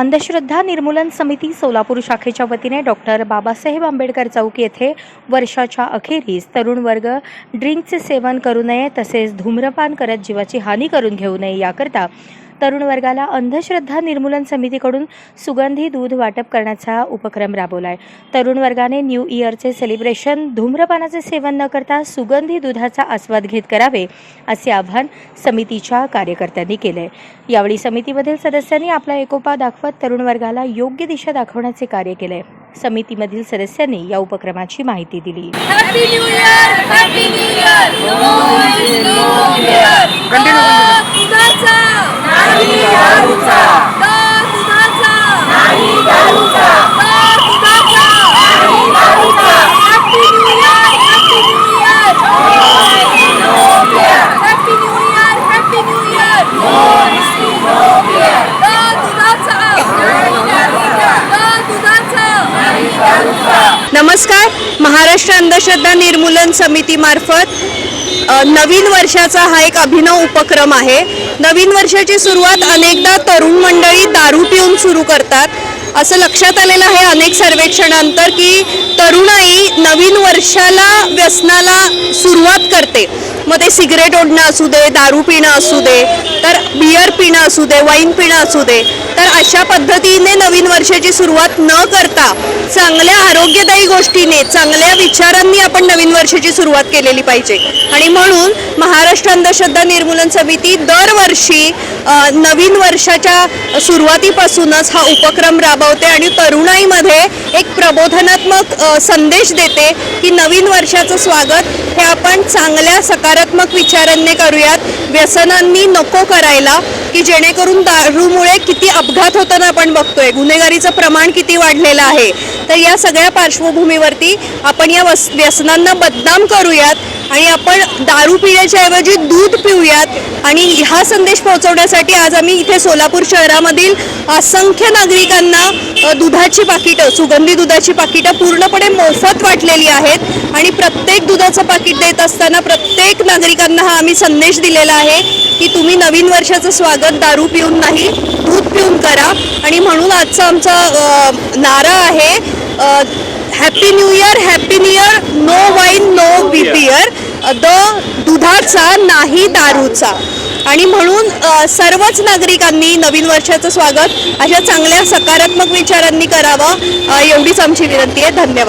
अंधश्रद्धा निर्मूलन समिती सोलापूर शाखेच्या वतीने डॉक्टर बाबासाहेब आंबेडकर चौक येथे वर्षाच्या अखेरीस तरुण वर्ग ड्रिंकचे सेवन करू नये तसेच धूम्रपान करत जीवाची हानी करून घेऊ नये याकरता तरुण वर्गाला अंधश्रद्धा निर्मूलन समितीकडून सुगंधी दूध वाटप करण्याचा उपक्रम राबवला आहे तरुण वर्गाने न्यू इयरचे सेलिब्रेशन धूम्रपानाचे सेवन न करता सुगंधी दुधाचा आस्वाद घेत करावे असे आवाहन समितीच्या कार्यकर्त्यांनी केले यावेळी समितीमधील सदस्यांनी आपला एकोपा दाखवत तरुण वर्गाला योग्य दिशा दाखवण्याचे कार्य केले समितीमधील सदस्यांनी या उपक्रमाची माहिती दिली. Happy new year happy new year no new year दुधाचा नमस्कार महाराष्ट्र अंधश्रद्धा निर्मूलन समितीमार्फत नवीन वर्षाचा हा एक अभिनव उपक्रम आहे. नवीन वर्षाची सुरुवात अनेकदा तरुण मंडळी दारू पिऊन सुरू करतात. असं लक्षात आलेलं आहे अनेक सर्वेक्षणांतर की तरुणाई नवीन वर्षाला व्यसनाला सुरुवात करते. मग ते सिगरेट ओढणं असू दे दारू पिणं असू दे तर बियर पिणं असू दे वाईन पिणं असू दे. तर अशा पद्धतीने नवीन वर्षाची सुरुवात न करता चांगल्या आरोग्यदायी गोष्टीने चांगल्या विचारांनी आपण नवीन वर्षाची सुरुवात केलेली पाहिजे. आणि म्हणून महाराष्ट्र अंधश्रद्धा निर्मूलन समिती दरवर्षी नवीन वर्षाच्या सुरुवातीपासूनच हा उपक्रम राबवते आणि तरुणाईमध्ये एक प्रबोधनात्मक संदेश देते की नवीन वर्षाचं स्वागत हे आपण चांगल्या सकारात्मक विचारांनी करूयात व्यसनांनी नको करायला की जेणेकरून दारूमुळे किती अपघात होताना आपण बघतोय. गुन्हेगारीचं प्रमाण किती वाढलेलं आहे. तर या सगळ्या पार्श्वभूमीवरती आपण या वस व्यसनांना बदनाम करूयात. आणि आपण दारू पिण्याच्या ऐवजी दूध पिऊयात. आणि हा संदेश पोहोचवण्यासाठी आज आम्ही इथे सोलापूर शहरामधील असंख्य नागरिकांना दुधाची पाकिटं सुगंधी दुधाची पाकिटं पूर्णपणे मोफत वाटलेली आहेत. आणि प्रत्येक दुधाचं पाकिट देत असताना प्रत्येक नागरिकांना हा आम्ही संदेश दिलेला आहे की तुम्ही नवीन वर्षाचं स्वागत दारू पिऊन नाही दूध पिऊन करा. आणि म्हणून आजचा आमचा नारा आहे happy new year happy new year no wine no beer the दुधाचा नाही दारूचा. आणि म्हणून सर्वच नागरिकांनी नवीन वर्षाचं स्वागत अशा चांगल्या सकारात्मक विचारांनी करावं एवढीच आमची विनंती आहे. धन्यवाद.